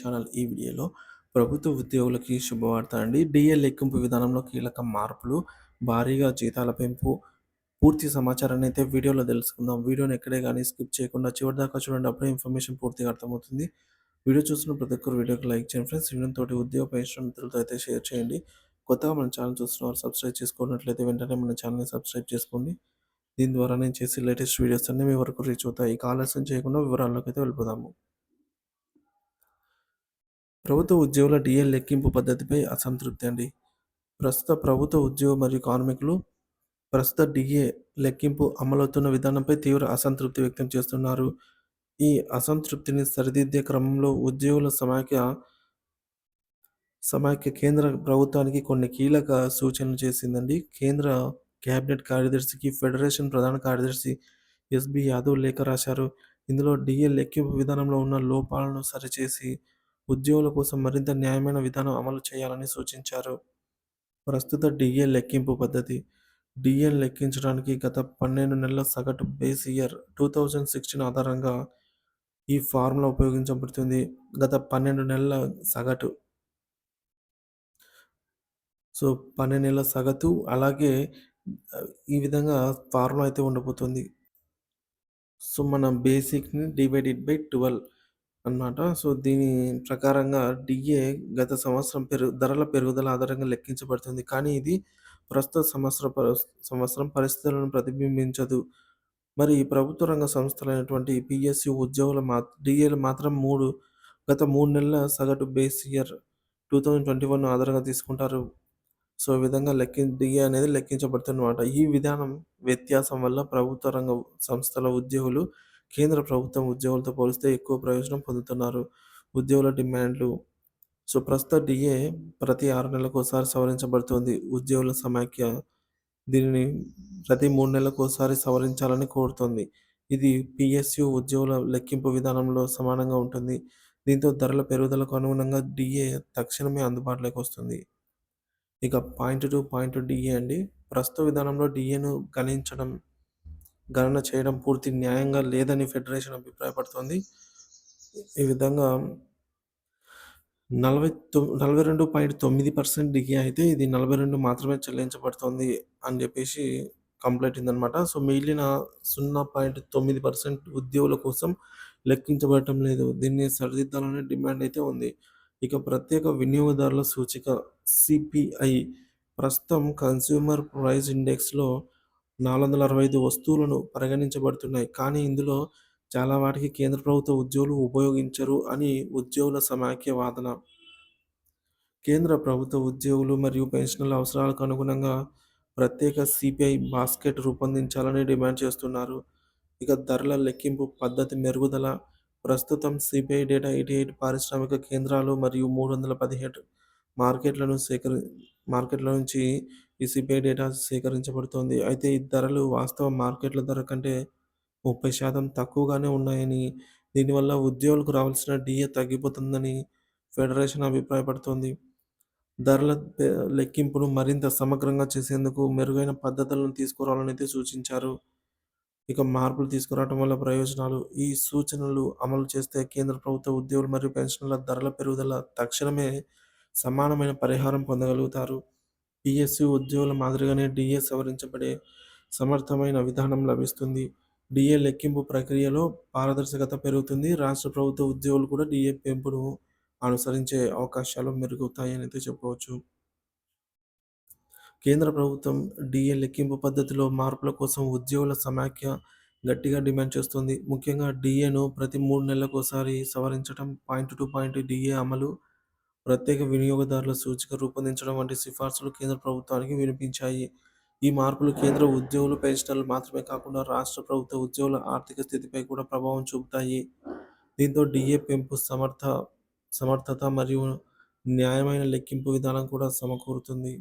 Channel ఈ వీడియోలో ప్రభుత్వ ఉద్యోగులకి శుభవార్త అండి డిఏ లెక్కింపు విధానంలో కీలక మార్పులు భారీగా జీతాల పెంపు పూర్తి సమాచారాన్ని అయితే వీడియోలో తెలుసుకుందాం. వీడియోని ఎక్కడే కానీ స్కిప్ చేయకుండా చివరి దాకా చూడండి. అప్పుడే ఇన్ఫర్మేషన్ పూర్తిగా అర్థమవుతుంది. వీడియో చూసిన ప్రతి ఒక్కరు వీడియోకి లైక్ చేయండి ఫ్రెండ్స్. వీడియోతో తోటి ఉద్యోగ పరిశ్రమ మిత్రులతో అయితే షేర్ చేయండి. కొత్తగా మన ఛానల్ చూస్తున్నవారు సబ్స్క్రైబ్ చేసుకున్నట్లయితే వెంటనే మన ఛానల్ని సబ్స్క్రైబ్ చేసుకోండి. దీని ద్వారా నేను చేసే లేటెస్ట్ వీడియోస్ అన్నీ మీ వరకు రీచ్ అవుతాయి. ఇక ఆలస్యం చేయకుండా వివరాల్లోకి అయితే వెళ్ళిపోదాము. ప్రభుత్వ ఉద్యోగుల డిఎల్ లెక్కింపు పద్ధతిపై అసంతృప్తి అండి. ప్రస్తుత ప్రభుత్వ ఉద్యోగ మరియు కార్మికులు ప్రస్తుత డిఏ లెక్కింపు అమలవుతున్న విధానంపై తీవ్ర అసంతృప్తి వ్యక్తం చేస్తున్నారు. ఈ అసంతృప్తిని సరిదిద్దే క్రమంలో ఉద్యోగుల సమాఖ్య సమాఖ్య కేంద్ర ప్రభుత్వానికి కొన్ని కీలక సూచనలు చేసిందండి. కేంద్ర కేబినెట్ కార్యదర్శికి ఫెడరేషన్ ప్రధాన కార్యదర్శి ఎస్బి యాదవ్ లేఖ రాశారు. ఇందులో డిఏ లెక్కింపు విధానంలో ఉన్న లోపాలను సరిచేసి ఉద్యోగుల కోసం మరింత న్యాయమైన విధానం అమలు చేయాలని సూచించారు. ప్రస్తుత డిఏ లెక్కింపు పద్ధతి. డిఏ లెక్కించడానికి గత పన్నెండు నెలల సగటు base year two thousand sixteen ఆధారంగా ఈ ఫార్ములా ఉపయోగించబడుతుంది. గత పన్నెండు నెలల సగటు. సో పన్నెండు నెలల సగటు అలాగే ఈ విధంగా ఫార్ములా అయితే ఉండబోతుంది. సో మన బేసిక్ని డివైడెడ్ బై ట్వెల్వ్. అనమాట. సో, దీని ప్రకారంగా డిఏ గత సంవత్సరం పెరుగు ధరల పెరుగుదల ఆధారంగా లెక్కించబడుతుంది. కానీ ఇది ప్రస్తుత సంవత్సర సంవత్సరం పరిస్థితులను ప్రతిబింబించదు. మరి ప్రభుత్వ రంగ సంస్థలైనటువంటి పిఎస్‌యు ఉద్యోగుల మా డిఏలు మాత్రం మూడు గత మూడు నెలల సగటు బేస్ ఇయర్ 2021 ఆధారంగా తీసుకుంటారు. సో, ఈ విధంగా లెక్కి డిఏ అనేది లెక్కించబడుతుందన్నమాట. ఈ విధానం వ్యత్యాసం వల్ల ప్రభుత్వ రంగ సంస్థల ఉద్యోగులు కేంద్ర ప్రభుత్వం ఉద్యోగులతో పోలిస్తే ఎక్కువ ప్రయోజనం పొందుతున్నారు. ఉద్యోగుల డిమాండ్లు సో, ప్రస్తుత డిఏ ప్రతి ఆరు నెలలకోసారి సవరించబడుతుంది. ఉద్యోగుల సమాఖ్య దీనిని ప్రతి మూడు నెలలకు ఒకసారి సవరించాలని కోరుతుంది ఇది పిఎస్‌యు ఉద్యోగుల లెక్కింపు విధానంలో సమానంగా ఉంటుంది. దీంతో ధరల పెరుగుదలకు అనుగుణంగా డిఏ తక్షణమే అందుబాటులోకి వస్తుంది. ఇక పాయింట్ టు పాయింట్ డిఏ అండి. ప్రస్తుత విధానంలో డిఏను గణించడం గణన చేయడం పూర్తి న్యాయంగా లేదని ఫెడరేషన్ అభిప్రాయపడుతోంది. ఈ విధంగా నలభై తొ నలభై రెండు పాయింట్ తొమ్మిది పర్సెంట్ డిగ్రీ అయితే ఇది నలభై రెండు మాత్రమే చెల్లించబడుతుంది అని చెప్పేసి కంప్లైంట్ ఉందనమాట. సో, మిగిలిన సున్నా పాయింట్ తొమ్మిది పర్సెంట్ ఉద్యోగుల కోసం లెక్కించబడటం లేదు. దీన్ని సరిదిద్దాలనే డిమాండ్ అయితే ఉంది. ఇక ప్రత్యేక వినియోగదారుల సూచిక సిపిఐ ప్రస్తుతం కన్స్యూమర్ ప్రైస్ ఇండెక్స్‌లో నాలుగు వందల అరవై ఐదు వస్తువులను పరిగణించబడుతున్నాయి. కానీ ఇందులో చాలా వాటికి కేంద్ర ప్రభుత్వ ఉద్యోగులు ఉపయోగించరు అని ఉద్యోగుల సమాఖ్య వాదన. కేంద్ర ప్రభుత్వ ఉద్యోగులు మరియు పెన్షన్ల అవసరాలకు అనుగుణంగా ప్రత్యేక సిపిఐ బాస్కెట్ రూపొందించాలని డిమాండ్ చేస్తున్నారు. ఇక ధరల లెక్కింపు పద్ధతి మెరుగుదల ప్రస్తుతం సిపిఐ డేటా ఎయిటీ ఎయిట్ పారిశ్రామిక కేంద్రాలు మరియు మూడు వందల పదిహేడు మార్కెట్లను సేకరి మార్కెట్ల నుంచి ఈ సిపిఐ డేటా సేకరించబడుతోంది. అయితే ఈ ధరలు వాస్తవ మార్కెట్ల ధర కంటే ముప్పై శాతం తక్కువగానే ఉన్నాయని, దీనివల్ల ఉద్యోగులకు రావాల్సిన డిఏ తగ్గిపోతుందని ఫెడరేషన్ అభిప్రాయపడుతోంది. ధరల లెక్కింపును మరింత సమగ్రంగా చేసేందుకు మెరుగైన పద్ధతులను తీసుకురావాలని అయితే సూచించారు. ఇక మార్పులు తీసుకురావడం వల్ల ప్రయోజనాలు ఈ సూచనలు అమలు చేస్తే కేంద్ర ప్రభుత్వ ఉద్యోగులు మరియు పెన్షన్ల ధరల పెరుగుదల తక్షణమే సమానమైన పరిహారం పొందగలుగుతారు. పిఎస్సి ఉద్యోగుల మాదిరిగానే డిఏ సవరించబడే సమర్థమైన విధానం లభిస్తుంది. డిఏ లెక్కింపు ప్రక్రియలో పారదర్శకత పెరుగుతుంది. రాష్ట్ర ప్రభుత్వ ఉద్యోగులు కూడా డిఏ పెంపును అనుసరించే అవకాశాలు మెరుగుతాయని అయితే చెప్పవచ్చు. కేంద్ర ప్రభుత్వం డిఏ లెక్కింపు పద్ధతిలో మార్పుల కోసం ఉద్యోగుల సమాఖ్య గట్టిగా డిమాండ్ చేస్తుంది ముఖ్యంగా డిఏను ప్రతి మూడు నెలలకోసారి సవరించడం, పాయింట్ టు పాయింట్ డిఏ అమలు, ప్రత్యేక వినియోగదారుల సూచిక రూపొందించడం వంటి సిఫార్సులు కేంద్ర ప్రభుత్వానికి వినిపించాయి. ఈ మార్పులు కేంద్ర ఉద్యోగులు, పెన్షనర్లు మాత్రమే కాకుండా రాష్ట్ర ప్రభుత్వ ఉద్యోగుల ఆర్థిక స్థితిపై కూడా ప్రభావం చూపుతాయి. దీంతో డిఏ పెంపు సమర్థ సమర్థత మరియు న్యాయమైన లెక్కింపు విధానం కూడా సమకూరుతుంది.